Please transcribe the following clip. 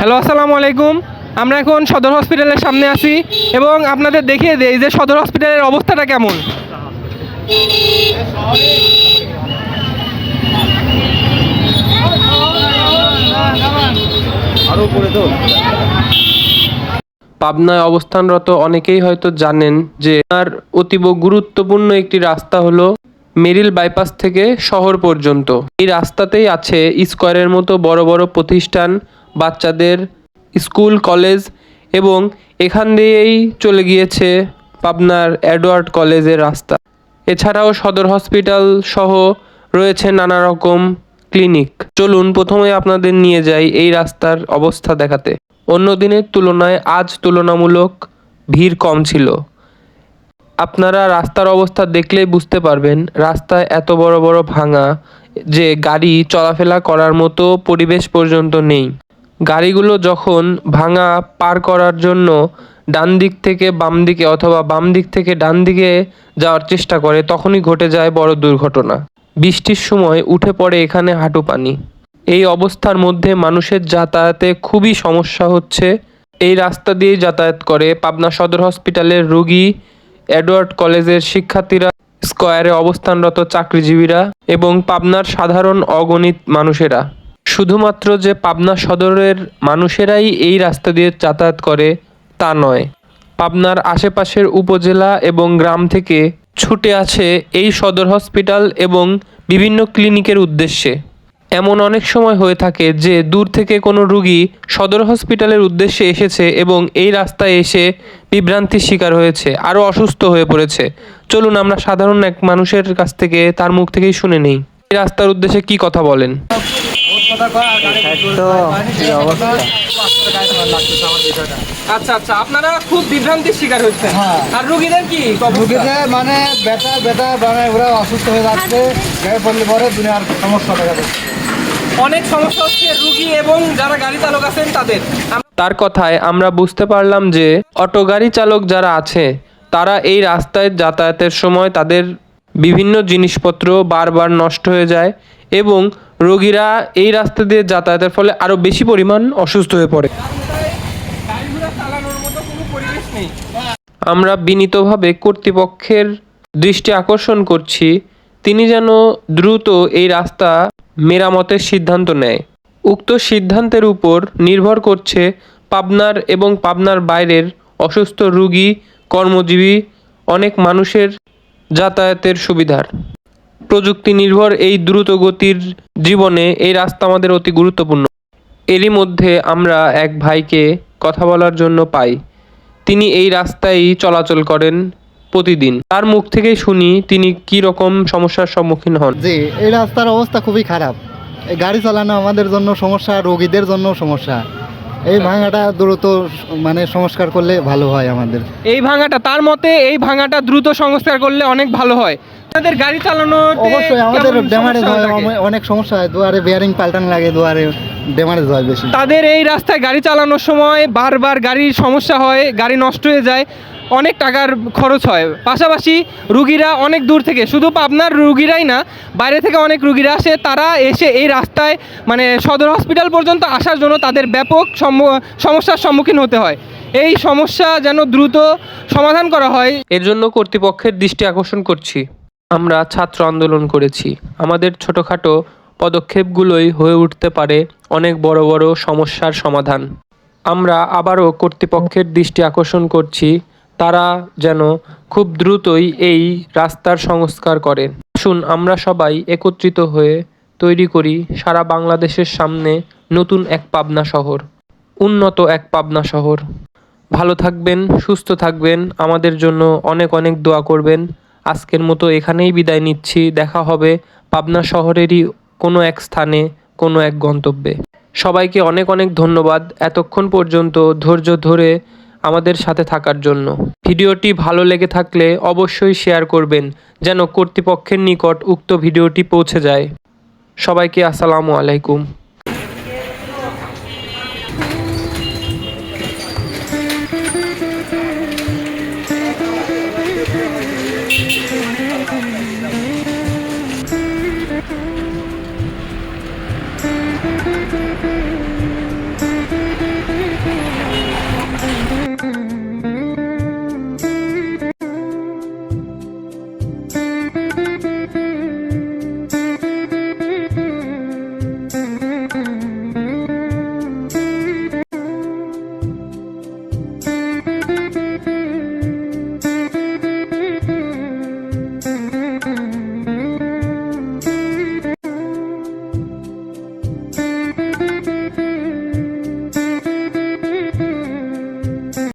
Hello, আসসালামু আলাইকুম। আমরা এখন সদর হসপিটালের সামনে আছি এবং আপনাদের দেখিয়ে দেই যে সদর হসপিটালের অবস্থাটা কেমন। পাবনায় অবস্থানরত অনেকেই হয়তো জানেন যে আর অতীব গুরুত্বপূর্ণ একটি রাস্তা হলো মেরিল বাইপাস থেকে শহর পর্যন্ত। এই রাস্তাতেই আছে স্কোয়ারের মতো বড় বড় প্রতিষ্ঠান বাচ্চাদের স্কুল, কলেজ এবং এখান দিয়েই চলে গিয়েছে পাবনার অ্যাডওয়ার্ড কলেজের রাস্তা। এছাড়াও সদর হসপিটাল সহ রয়েছে নানা রকম ক্লিনিক। চলুন প্রথমে আপনাদের নিয়ে যাই এই রাস্তার অবস্থা দেখাতে। অন্য দিনের তুলনায় আজ তুলনামূলক ভিড় কম ছিল। আপনারা রাস্তার অবস্থা দেখলেই বুঝতে পারবেন রাস্তায় এত বড় বড় ভাঙা যে গাড়ি চলাফেরা করার মতো পরিবেশ পর্যন্ত নেই। গাড়িগুলো যখন ভাঙা পার করার জন্য ডান দিক থেকে বাম দিকে অথবা বাম দিক থেকে ডান দিকে যাওয়ার চেষ্টা করে, তখনই ঘটে যায় বড় দুর্ঘটনা। বৃষ্টির সময় উঠে পড়ে এখানে হাঁটু পানি। এই অবস্থার মধ্যে মানুষের যাতায়াতে খুবই সমস্যা হচ্ছে। এই রাস্তা দিয়ে যাতায়াত করে। পাবনা সদর হসপিটালের রোগী এডওয়ার্ড কলেজের শিক্ষার্থীরা স্কয়ারে অবস্থানরত চাকরিজীবীরা এবং পাবনার সাধারণ অগণিত মানুষেরা। শুধুমাত্র যে পাবনা সদরের মানুষেরাই এই রাস্তা দিয়ে যাতায়াত করে তা নয়, পাবনার আশেপাশের উপজেলা এবং গ্রাম থেকে ছুটে আছে এই সদর হসপিটাল এবং বিভিন্ন ক্লিনিকের উদ্দেশ্যে। এমন অনেক সময় হয়ে থাকে যে দূর থেকে কোনো রুগী সদর হসপিটালের উদ্দেশ্যে এসেছে এবং এই রাস্তায় এসে বিভ্রান্তির শিকার হয়েছে, আরও অসুস্থ হয়ে পড়েছে। চলুন আমরা সাধারণ এক মানুষের কাছ থেকে তার মুখ থেকেই শুনে নেই। রাস্তার উদ্দেশ্যে কি কথা বলেন? তো কি অবস্থা আচ্ছা আচ্ছা আপনারা খুব বিভ্রান্তির শিকার হচ্ছেন। হ্যাঁ। আর রুগীদের কি রুগীতে মানে ব্যথা ব্যথা মানে ওরা অসুস্থ হয়ে যাচ্ছে গায়ে পড়লে পরে দুনিয়ার সমস্যা দেখা যাচ্ছে অনেক সমস্যা হচ্ছে রুগী এবং যারা গাড়ি চালক আছেন তাদের। তার কথায় আমরা বুঝতে পারলাম যে অটো গাড়ি চালক যারা আছে তারা এই রাস্তায় যাতায়াতের সময় তাদের বিভিন্ন জিনিসপত্র বারবার নষ্ট হয়ে যায় এবং রোগীরা এই রাস্তা দিয়ে যাতায়াতের ফলে আরও বেশি পরিমাণ অসুস্থ হয়ে পড়ে। আমরা বিনীতভাবে কর্তৃপক্ষের দৃষ্টি আকর্ষণ করছি, তিনি যেন দ্রুত এই রাস্তা মেরামতের সিদ্ধান্ত নেয়। উক্ত সিদ্ধান্তের উপর নির্ভর করছে পাবনার এবং পাবনার বাইরের অসুস্থ রুগী, কর্মজীবী, অনেক মানুষের যাতায়াতের সুবিধার। প্রযুক্তি নির্ভর এই দ্রুত গতির জীবনে এই রাস্তা আমাদের অতি গুরুত্বপূর্ণ। এরই মধ্যে আমরা এক ভাইকে কথা বলার জন্য পাই। তিনি এই রাস্তায় চলাচল করেন প্রতিদিন। তার মুখ থেকেই শুনি তিনি কি রকম সমস্যার সম্মুখীন হন। জি, এই রাস্তার অবস্থা খুবই খারাপ। গাড়ি চালানো আমাদের জন্য সমস্যা, রোগীদের জন্য সমস্যা। এই ভাঙাটা দ্রুত মানে সংস্কার করলে ভালো হয় আমাদের। এই ভাঙাটা তার মতে এই ভাঙাটা দ্রুত সংস্কার করলে অনেক ভালো হয়। তাদের গাড়ি চালানো অবশ্যই আমাদের ড্যামারেজ হয় অনেক সমস্যা হয় দুয়ারে বেয়ারিং পাল্টানো লাগে দুয়ারে ড্যামারেজ হয় বেশি। তাদের এই রাস্তায় গাড়ি চালানোর সময় বারবার গাড়ির সমস্যা হয় গাড়ি নষ্ট হয়ে যায়। অনেক টাকার খরচ হয়। পাশাপাশি রুগীরা অনেক দূর থেকে, শুধু আপনার রুগীরাই না, বাইরে থেকে অনেক রুগীরা আসে, তারা এসে এই রাস্তায় মানে সদর হসপিটাল পর্যন্ত আসার জন্য তাদের ব্যাপক সমস্যার সম্মুখীন হতে হয়। এই সমস্যা যেন দ্রুত সমাধান করা হয়। এর জন্য কর্তৃপক্ষের দৃষ্টি আকর্ষণ করছি। আমরা ছাত্র আন্দোলন করেছি। আমাদের ছোটোখাটো পদক্ষেপগুলোই হয়ে উঠতে পারে অনেক বড় বড় সমস্যার সমাধান। আমরা আবারও কর্তৃপক্ষের দৃষ্টি আকর্ষণ করছি। তারা যেন খুব দ্রুতই এই রাস্তার সংস্কার করেন আসুন আমরা সবাই একত্রিত হয়ে তৈরি করি সারা বাংলাদেশের সামনে নতুন এক পাবনা শহর, উন্নত এক পাবনা শহর। ভালো থাকবেন, সুস্থ থাকবেন, আমাদের জন্য অনেক অনেক দোয়া করবেন। আজকের মতো এখানেই বিদায় নিচ্ছি, দেখা হবে পাবনা শহরেরই কোনো এক স্থানে, কোনো এক গন্তব্যে। সবাইকে অনেক অনেক ধন্যবাদ। এতক্ষণ পর্যন্ত ধৈর্য ধরে আমাদের সাথে থাকার জন্য। ভিডিওটি ভালো লেগে থাকলে অবশ্যই শেয়ার করবেন, যেন কর্তৃপক্ষের নিকট উক্ত ভিডিওটি পৌঁছে যায়। সবাইকে আসসালামু আলাইকুম।